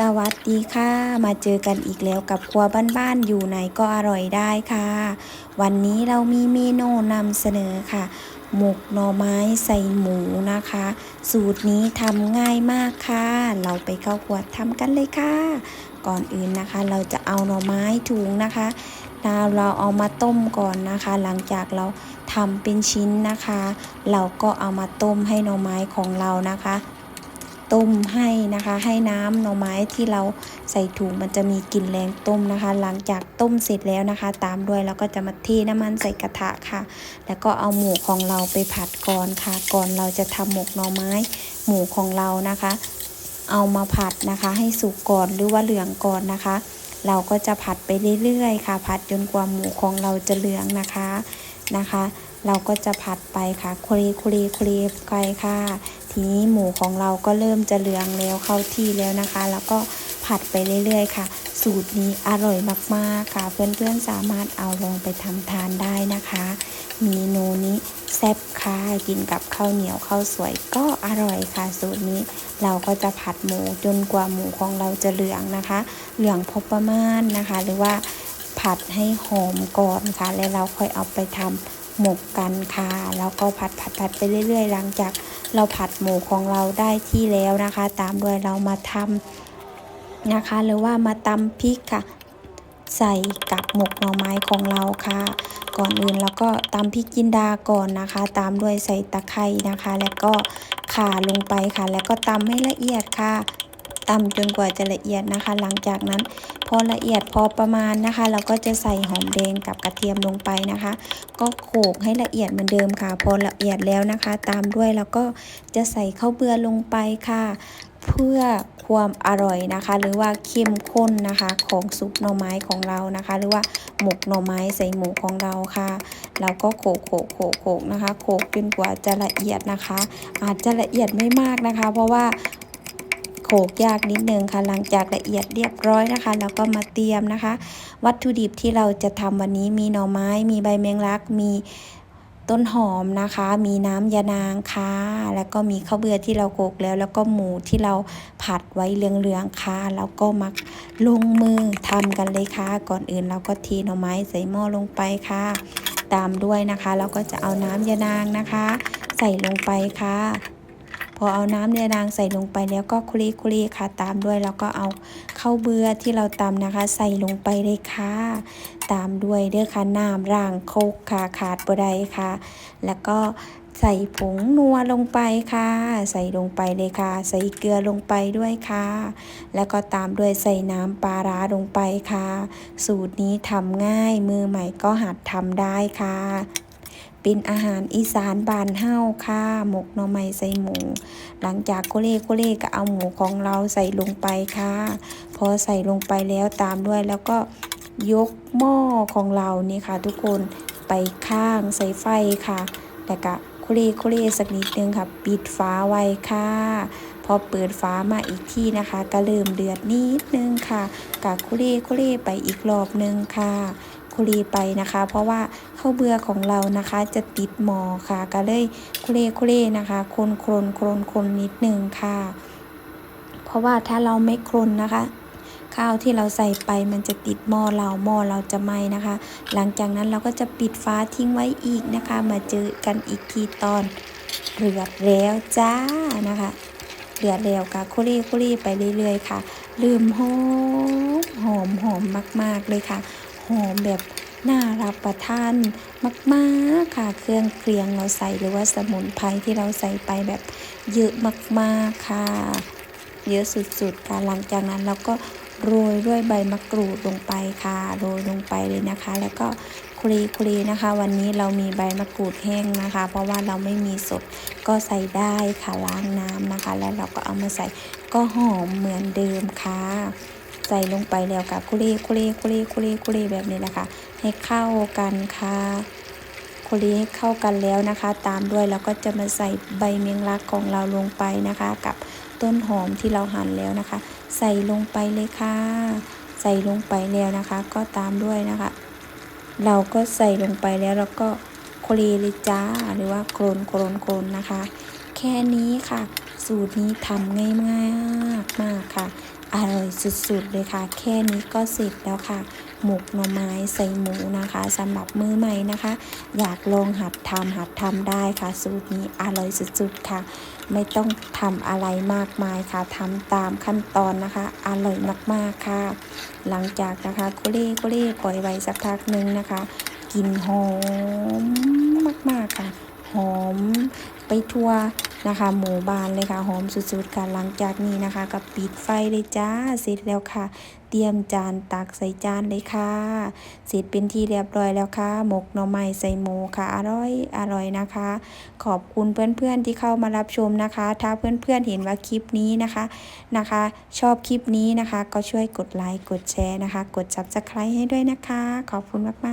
สวัสดีค่ะ มาเจอกันอีกแล้วกับครัวบ้านๆอยู่ไหนก็อร่อยได้ค่ะ วันนี้เรามีเมนูนำเสนอค่ะ หมกหน่อไม้ใส่หมูนะคะ สูตรนี้ทำง่ายมากค่ะ เราไปเข้าครัวทำกันเลยค่ะ ก่อนอื่นนะคะ เราจะเอาหน่อไม้ถุงนะคะเราเราเอามาต้มก่อนนะคะ หลังจากเราทำเป็นชิ้นนะคะ เราก็เอามาต้มให้หน่อไม้ของเรานะคะ ต้มให้นะคะ ให้น้ำหน่อไม้ที่เราใส่ถุงมันจะมีกลิ่นแรงต้มนะคะ หลังจากต้มเสร็จแล้วนะคะ ตามด้วยเราก็จะมาเทน้ำมันใส่กระทะค่ะ แล้วก็เอาหมูของเราไปผัดก่อนค่ะ ก่อนเราจะทำหมกหน่อไม้หมูของเรานะคะ เอามาผัดนะคะ ให้สุกก่อนหรือว่าเหลืองก่อนนะคะ เราก็จะผัดไปเรื่อยๆค่ะ ผัดจนกว่าหมูของเราจะเหลืองนะคะนะคะ เราก็จะผัดไปค่ะคุรีคุรีคุรีไปค่ะ ทีนี้หมูของเราก็เริ่มจะเหลืองแล้วเข้าที่แล้วนะคะ แล้วก็ผัดไปเรื่อยๆ ค่ะ สูตรนี้อร่อยมากๆค่ะ เพื่อนๆสามารถเอาลองไปทำทานได้นะคะเมนูนี้แซ่บค่ะกินกับข้าวเหนียวข้าวสวยก็อร่อยค่ะ สูตรนี้เราก็จะผัดหมูจนกว่าหมูของเราจะเหลืองนะคะ เหลืองพอประมาณนะคะ หรือว่าผัดให้หอมก่อนค่ะ แล้วเราค่อยเอาไปทำ หมกกันค่ะ แล้วก็ผัดผัดผัดไปเรื่อย ๆ หลังจากเราผัดหมูของเราได้ที่แล้วนะคะ ตามด้วยเรามาทำนะคะ หรือว่ามาตำพริกค่ะ ใส่กับหมกหน่อไม้ของเราค่ะ ก่อนอื่นเราก็ตำพริกจินดาก่อนนะคะ ตามด้วยใส่ตะไคร้นะคะ แล้วก็ข่าลงไปค่ะ แล้วก็ตำให้ละเอียดค่ะ ตำจนกว่าจะละเอียดนะคะ หลังจากนั้นพอละเอียดพอประมาณนะคะ เราก็จะใส่หอมแดงกับกระเทียมลงไปนะคะ ก็โขลกให้ละเอียดเหมือนเดิมค่ะ พอละเอียดแล้วนะคะ ตามด้วยแล้วก็จะใส่ข้าวเบือลงไปค่ะ เพื่อความอร่อยนะคะ หรือว่าเข้มข้นนะคะของซุปหน่อไม้ของเรานะคะ หรือว่าหมกหน่อไม้ใส่หมูของเราค่ะ เราก็โขลกโขลกโขลกโขกนะคะ โขลกจนกว่าจะละเอียดนะคะ อาจจะละเอียดไม่มากนะคะ เพราะว่า กยากนิดนึงค่ะ หลังจากละเอียดเรียบร้อยนะคะเราก็มาเตรียมนะคะ วัตถุดิบที่เราจะทำวันนี้มีหน่อไม้ มีใบแมงลัก มีต้นหอมนะคะ มีน้ำยานางค่ะ แล้วก็มีข้าวเบือที่เราโขกแล้ว แล้วก็หมูที่เราผัดไว้เหลืองๆค่ะ แล้วก็มาลงมือทำกันเลยค่ะ ก่อนอื่นเราก็เทหน่อไม้ใส่หม้อลงไปค่ะ ตามด้วยนะคะ เราก็จะเอาน้ำยานางนะคะ ใส่ลงไปค่ะ พอเอาน้ำยานางใส่ลงไปแล้วก็คุรีคุรีค่ะตามด้วยแล้วก็เอาข้าวเบือที่เราตำนะคะ ใส่ลงไปเลยค่ะ ตามด้วยเด้อค่ะน้ำร่างโคกค่ะขาดบ่ได้ค่ะ แล้วก็ใส่ผงนัวลงไปค่ะ ใส่ลงไปเลยค่ะ ใส่เกลือลงไปด้วยค่ะ แล้วก็ตามด้วยใส่น้ำปลาร้าลงไปค่ะ สูตรนี้ทำง่ายมือใหม่ก็หัดทำได้ค่ะ เป็นอาหารอีสานบานเฮ้าค่ะหมกหน่อไม้ใส่หมู หลังจากโคเล่โคเล่ก็เอาหมูของเราใส่ลงไปค่ะ พอใส่ลงไปแล้วตามด้วยแล้วก็ยกหม้อของเรานี่ค่ะ ทุกคนไปข้างใส่ไฟค่ะแล้วก็คุเรคุเรสักนิดนึงค่ะ ปิดฝาไว้ค่ะ พอเปิดฝามาอีกที่นะคะ ก็เริ่มเดือดนิดนึงค่ะกะคุเรคุเรไปอีกรอบนึงค่ะ คุรีไปนะคะ เพราะว่าข้าวเบื่อของเรานะคะจะติดหมอค่ะ ก็เลยคุเรคุเรนะคะคนโครนโครนคนนิดนึงค่ะ เพราะว่าถ้าเราไม่โครนนะคะข้าวที่เราใส่ไปมันจะติดหม้อเราหม้อเราจะไหม้นะคะ หลังจากนั้นเราก็จะปิดฟ้าทิ้งไว้อีกนะคะ มาเจอกันอีกทีตอนเดือดแล้วจ้านะคะเดือดแล้วค่ะคุรีคุรีไปเรื่อยๆค่ะ ลืมหอมหอมหอมมาก ๆเลยค่ะ หอมแบบน่ารับประทานมากๆค่ะ เครื่องเคียงเราใส่หรือว่าสมุนไพรที่เราใส่ไปแบบเยอะมากๆค่ะ เยอะสุดๆค่ะหลังจากนั้นเราก็โรยด้วยใบมะกรูดลงไปค่ะโรยลงไปเลยนะคะ แล้วก็คลีคลีนะคะ วันนี้เรามีใบมะกรูดแห้งนะคะ เพราะว่าเราไม่มีสดก็ใส่ได้ค่ะล้างน้ำนะคะ แล้วเราก็เอามาใส่ก็หอมเหมือนเดิมค่ะ ใส่ลงไปแล้วค่ะคุเรคุเรคุเรคุเรคุเรแบบนี้แหละคะ ให้เข้ากันค่ะคุเรให้เข้ากันแล้วนะคะ ตามด้วยเราก็จะมาใส่ใบเมียงลักของเราลงไปนะคะ กับต้นหอมที่เราหั่นแล้วนะคะ ใส่ลงไปเลยค่ะ ใส่ลงไปแล้วนะคะ ก็ตามด้วยนะคะ เราก็ใส่ลงไปแล้วแล้วก็โคลีเลยจ้าหรือว่าโคลนโคลนโคลนนะคะ แค่นี้ค่ะ สูตรนี้ทำง่ายมากมากค่ะ อร่อยสุดๆเลยค่ะ แค่นี้ก็เสร็จแล้วค่ะ หมกหน่อไม้ใส่หมูนะคะสำหรับมือใหม่นะคะ อยากลองหัดทำหัดทำได้ค่ะ สูตรนี้อร่อยสุดๆค่ะ ไม่ต้องทำอะไรมากมายค่ะทำตามขั้นตอนนะคะ อร่อยมากๆค่ะ หลังจากนะคะโคเล่โคเล่ปล่อยไว้สักพักหนึ่งนะคะกลิ่นหอมมากๆค่ะ หอมไปทั่ว นะคะหมู่บ้านเลยค่ะหอมสุดๆค่ะหลังจากนี้นะคะก็ปิดไฟเลยจ้าเสร็จแล้วค่ะ เตรียมจานตักใส่จานเลยค่ะ เสร็จเป็นที่เรียบร้อยแล้วค่ะ หมกหน่อไม้ใส่หมูค่ะ อร่อยอร่อยนะคะ ขอบคุณเพื่อนๆที่เข้ามารับชมนะคะ ถ้าเพื่อนๆเห็นว่าคลิปนี้นะคะนะคะ ชอบคลิปนี้นะคะ ก็ช่วยกดไลค์กดแชร์นะคะ กด subscribe ให้ด้วยนะคะ ขอบคุณมากๆ